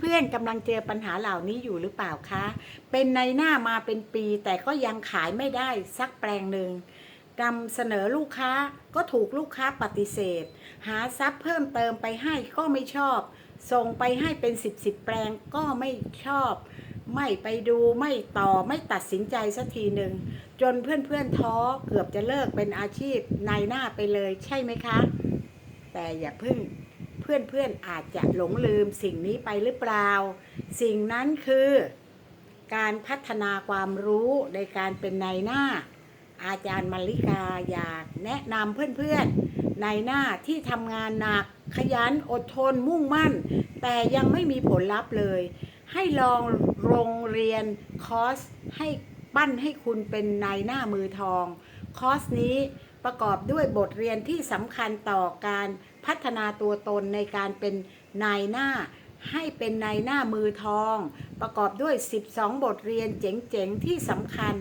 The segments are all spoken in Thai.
เพื่อนๆกำลังเจอปัญหาเหล่านี้อยู่หรือเปล่าคะ เป็นในหน้ามาเป็นปี แต่ก็ยังขายไม่ได้สักแปลงหนึ่งนำเสนอลูกค้าก็ถูกลูกค้าปฏิเสธ หาทรัพย์เพิ่มเติมไปให้ก็ไม่ชอบ ส่งไปให้เป็นสิบสิบแปลงก็ไม่ชอบ ไม่ไปดูไม่ต่อไม่ตัดสินใจสักทีหนึ่ง จนเพื่อนๆท้อเกือบจะเลิกเป็นอาชีพนายหน้าไปเลยใช่ไหมคะ แต่อย่าเพึ่งเพื่อนๆอาจจะหลงลืมสิ่งนี้ไปหรือเปล่า สิ่งนั้นคือการพัฒนาความรู้ในการเป็นนายหน้า อาจารย์มาริกาอยากแนะนำเพื่อนๆนายหน้าที่ทำงานหนักขยันอดทนมุ่งมั่น แต่ยังไม่มีผลลัพธ์เลย ให้ลองโรงเรียนคอร์สให้ปั้นให้คุณเป็นนายหน้ามือทอง คอร์สนี้ประกอบด้วยบทเรียนที่สำคัญต่อการ พัฒนาตัวตนในการเป็นนายหน้า ให้เป็นนายหน้ามือทอง ประกอบด้วย 12 บทเรียนเจ๋งๆ ที่สำคัญ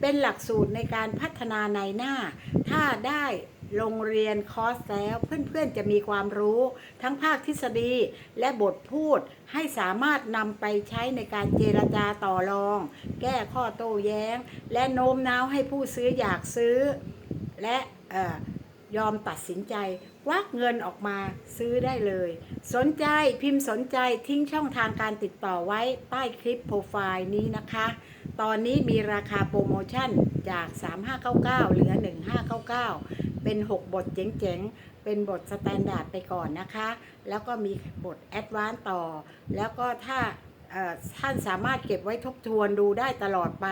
เป็นหลักสูตรในการพัฒนานายหน้า ถ้าได้โรงเรียนคอร์สแล้วเพื่อนๆจะมีความรู้ ทั้งภาคทฤษฎีและบทพูดให้สามารถนำไปใช้ในการเจรจาต่อรอง แก้ข้อโต้แย้ง และโน้มน้าวให้ผู้ซื้ออยากซื้อ และ ยอมตัดสินใจวักเงินออกมาซื้อได้เลย สนใจพิมพ์สนใจทิ้งช่องทางการติดต่อไว้ใต้คลิปโปรไฟล์นี้นะคะ ตอนนี้มีราคาโปรโมชั่นจาก 3599 เหลือ 1599 เป็น 6 บทเจ๋งๆ เป็นบทสแตนดาร์ดไปก่อนนะคะ แล้วก็มีบทแอดวานซ์ต่อ แล้วก็ถ้าท่านสามารถเก็บไว้ทบทวนดูได้ตลอดไป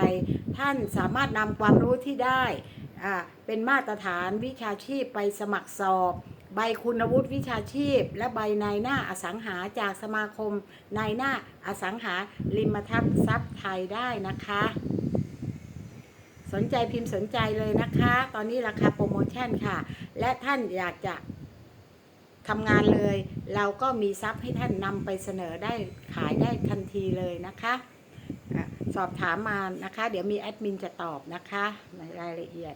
ท่านสามารถนำความรู้ที่ได้ เป็นมาตรฐานวิชาชีพไปสมัครสอบ ใบคุณวุฒิวิชาชีพ และใบนายหน้าอสังหาจากสมาคมนายหน้าอสังหาริมทรัพย์ทรัพย์ไทยได้นะคะ สนใจพิมพ์สนใจเลยนะคะ ตอนนี้ราคาโปรโมชั่นค่ะ และท่านอยากจะทำงานเลย เราก็มีทรัพย์ให้ท่านนำไปเสนอได้ขายได้ทันทีเลยนะคะสอบถามมานะคะ เดี๋ยวมีแอดมินจะตอบนะคะในรายละเอียด